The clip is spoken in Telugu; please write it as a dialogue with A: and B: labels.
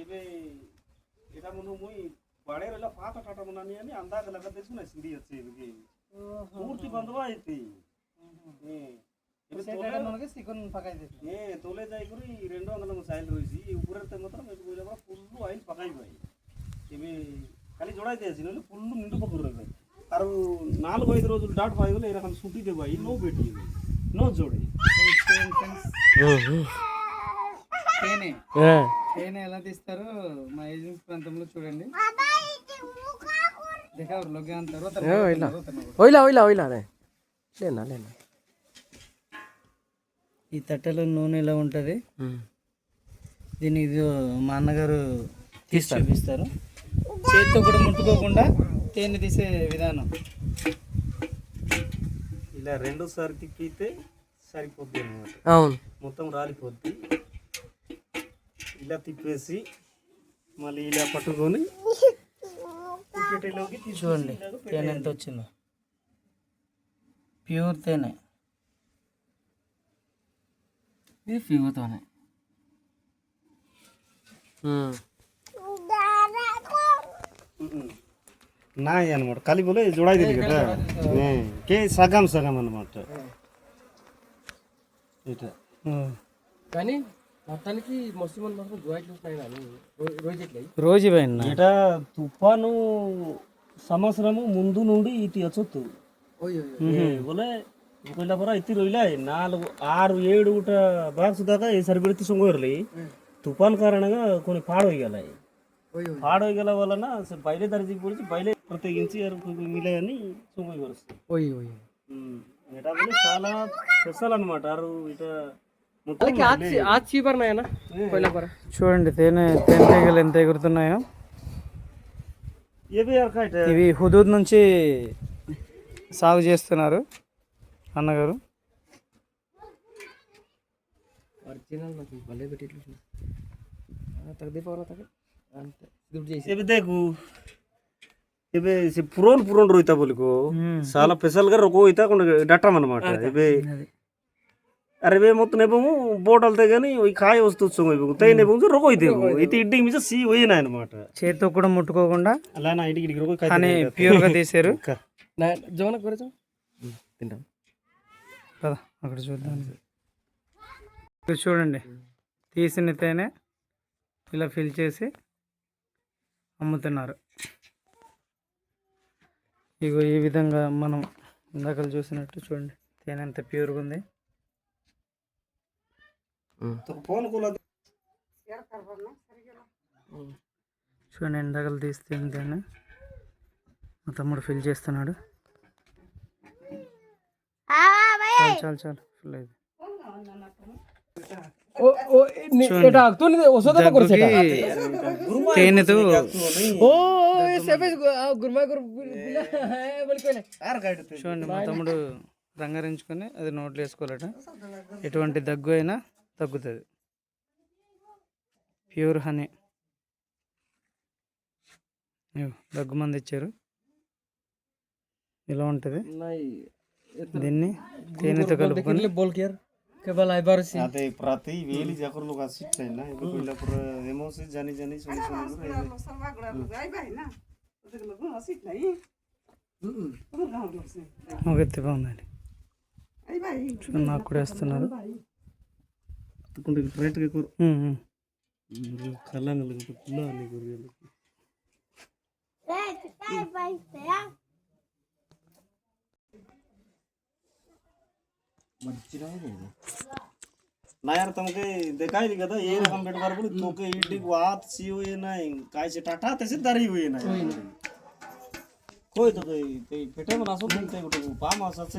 A: ఇది ఇట ముందు ముయి పడేరులో పాత కట్టమునని అని అందాక లెక్క తీసుకున్నా సిండి వచ్చి ఇదికి పూర్తి బంధువా అయితే ఏ తోలే যাই করে రెండు వందల সাইল রয়েছি উপরের মাত্র বুঝলে আমরা ফুল্লু আইল পাকাই ভাই ఇవి খালি জোড়াই দিয়েছি নইলে ফুল্লু নিন্দু পকুর রয়ে ভাই আর నాలుగు ఐదు రోజులు దాట్ పోయి కూడా ఎరకం సుట్టి దే భాయి నో పెట్టి నో జోడే
B: తేనె. ఎలా తీస్తారు మా ఏజెన్సీ ప్రాంతంలో చూడండి. ఈ తట్టలో నూనె ఎలా ఉంటుంది? దీని ఇది మా అన్నగారు తీసి చూపిస్తారు. చేతితో కూడా ముట్టుకోకుండా తేనె తీసే విధానం.
A: ఇలా రెండోసారికి పీతే సరిపోద్ది అనమాట మొత్తం రాలిపోద్ది. ఇలా తిప్పేసి మళ్ళీ ఇలా పట్టుకొని
B: చూడండి తేనె ఎంత వచ్చిందో. ప్యూర్ తేనె. ఇది ప్యూర్తోనే
A: నాయి అనమాట కలిపిలో జోడాయి కదా. కే సగం సగం అనమాట ఇట్లా
C: కానీ మొత్తానికి ముస్లిం మాత్రం జోయిట్లు వస్తున్నాయి కానీ రో- రోజు
B: పోయిన.
A: ఇట తుఫాను సంవత్సరము ముందు నుండి ఇటు వచ్చొత్తు బోలే పర రొయ్యలే. నాలుగు ఆరు ఏడు ఊట బాక్స్ దాకా ఈ సరిపెడితే సొంగోర్లి తుఫాన్ కారణంగా కొన్ని పాడవగలాయి పాడవగల వలన బయలే దర్జీకి పొడిచి బయలే ప్రత్యేకించి మిలయని సొంగోయి వరుస్తాయి
C: ఓయ్ ఓయ్.
A: ఇట బోలే చాలా స్పెషల్ అనమాట ఆరు ఇట
B: చూడండి తేనె తేనె ఎంత ఎగురుతున్నాయో. ఇవి హుదూద్ నుంచి సాగు చేస్తున్నారు అన్నగారు.
A: పురోన్ పురోన్ రోయితా బోలుకో? చాలా స్పెషల్గా రొక్కో అవుతా ఇవి అరే বে మొత్తం এবং బోటల్ కాయ వస్తూ చూపు తైన ఏమో రొగోయి దేవు ఇది ఇడ్డి మిస సి పోయిన అనమాట
B: చేతితో కూడా ముట్టుకోకుండా
A: అలా నా ఇంటికి ఇడికి రొగోయి
B: కానీ ప్యూర్గా
C: తీశారు. జోన తింటాం.
B: అక్కడ చూద్దాం. చూడండి. తీసిన తేనె ఇలా ఫిల్ చేసి అమ్ముతున్నారు. ఇగో ఈ విధంగా మనం ఇందాక చూసినట్టు చూడండి. తేనె ఎంత ప్యూర్గా ఉంది. చూడండి ఎండగలు తీస్తే ఇంకా మా తమ్ముడు ఫిల్ చేస్తున్నాడు. చాలు చాలు ఫుల్ చూడండి మా తమ్ముడు రంగరించుకొని అది నోట్లు వేసుకోవాలట. ఎటువంటి దగ్గు అయినా తగ్గుతుంది ప్యూర్ హనీ ఇగో, దగ్గు మంది ఇచ్చారు ఇలా ఉంటుంది
C: नहीं
B: దీన్ని తేనెతో కలుపుకొని
C: बोल के यार केवल आई बार से
A: అదే ప్రతి వేలి జకర్ లోక సిట్ అయినా ఇప్పుడు పిల్లప్పుడు ఏమో సి జాని జాని సుని సుని
B: ఒక ఎత్తి బాగుందండి చూడండి నాకు కూడా వేస్తున్నారు
A: ಎತ್ಕೊಂಡು ಇಲ್ಲಿ
B: ರೈಟ್ ಬೇಕು
A: ಹ್ಞೂ ಹ್ಞೂ ಕಲ್ಲಂಗಲ್ಗೆ ಫುಲ್ಲ ಅಲ್ಲಿಗೆ ना यार तुमके देखा ही दिखा था ये हम बेट बार बोली तो के ईटी बात सी हुई ना काय से टाटा तैसे दरी हुई ना कोई तो ते ते बेटे मनासो घूमते बेटे पाम आसा से